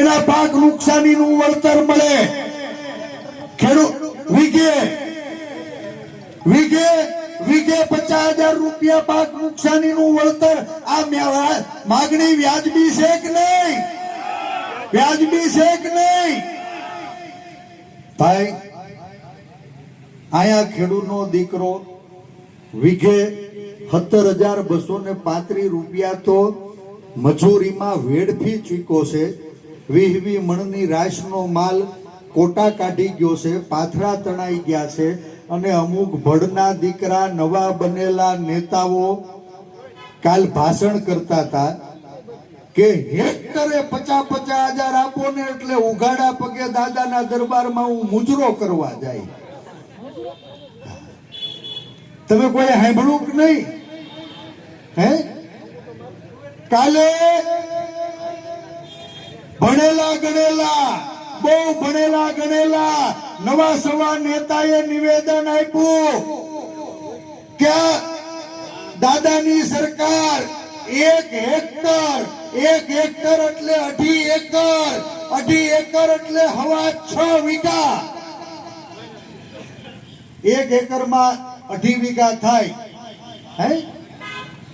એના પાક નુકસાનીનું વળતર મળે. માગણી વ્યાજબી છે કે નહીં? વ્યાજબી છે કે નહીં? ભાઈ, આયા ખેડૂતનો દીકરો વીઘે સત્તર હજાર બસો ને પાંત્રીસ રૂપિયા તો મજૂરીમાં વેડફી ચૂક્યો છે. વીહ વી મણની રાશનો માલ કોટા કાઢી ગયો છે, પાથરા તણાઈ ગયા છે અને અમુક ભડના દીકરા, નવા બનેલા નેતાઓ કાલ ભાષણ કરતા હતા કે હેક્ટરે પચાસ પચાસ હજાર આપો ને એટલે ઉઘાડા પગે દાદાના દરબારમાં હું મુજરો કરવા જાય. તમે કોઈ સાંભળ્યું કે નહીં? હે? કાલે ભણેલા ગણેલા, બહુ ભણેલા ગણેલા, નવા સવા નેતાએ નિવેદન આપ્યું કે દાદાની સરકાર એક હેક્ટર એક હેક્ટર એટલે અઢી એકર અઢી એકર એટલે હવા છ વીઘા. એક એકરમાં અઢી વીઘા થાય, હે?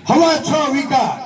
હવા છ વીઘા.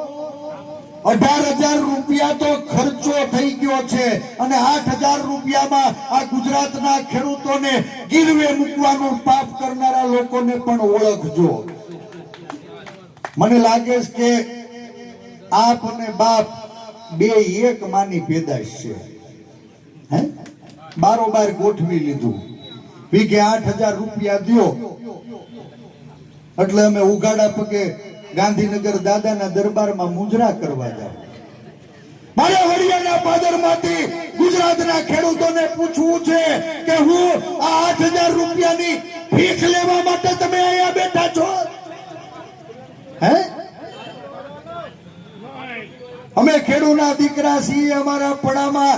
મને લાગે કે આપ અને બાપ બે એક માની પેદાશ છે. હે? બારોબાર ગોઠવી લીધું. વીઘે આઠ હજાર રૂપિયા દો એટલે અમે ઉગાડા પગે ગાંધીનગર દાદાના દરબારમાં મુજરા કરવા જાવ મારે વડિયાના પાદરમાંથી ગુજરાતના ખેડૂતોને પૂછવું છે કે હું આ આઠ હજાર રૂપિયાની ભીખ લેવા માટે તમે અહીંયા બેઠા છો? હે? અમે ખેડૂના દીકરા છીએ અમારા પડામાં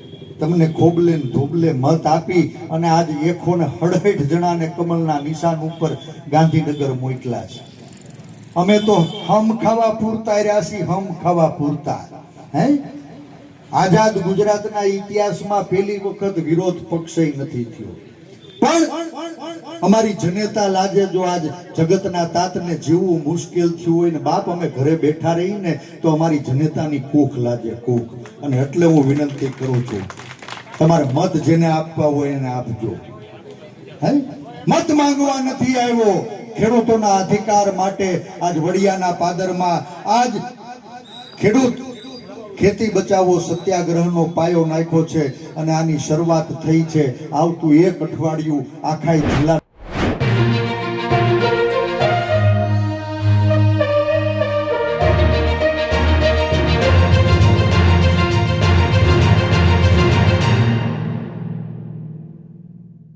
તમને ખોબલે ધોબલે મત આપી અને આજ એકો ને હડહેઠ જણાને કમલના નિશાન ઉપર ગાંધીનગર મોકલા છે. અમે તો હમ ખાવા પૂરતા રહ્યા છીએ, હમ ખાવા પૂરતા. હે? આઝાદ ગુજરાતના ઇતિહાસમાં પહેલી વખત વિરોધ પક્ષે નથી થયો. પણ અમારી જનેતા લાજે જો આજ જગતના તાતને જીવવું મુશ્કેલ થયું હોય ને બાપ અમે ઘરે બેઠા રહીને તો અમારી જનેતાની કૂખ લાગે કૂખ. અને એટલે હું વિનંતી કરું છું, તમારે મત જેને આપવા હોય એને આપજો. હે? મત માંગવા નથી આવ્યો. ખેડૂતોના અધિકાર માટે આજ વડિયાના પાદરમાં આજ ખેડૂત ખેતી બચાવો સત્યાગ્રહનો પાયો નાખ્યો છે અને આની શરૂઆત થઈ છે આવતું એક અઠવાડિયું આખા જિલ્લા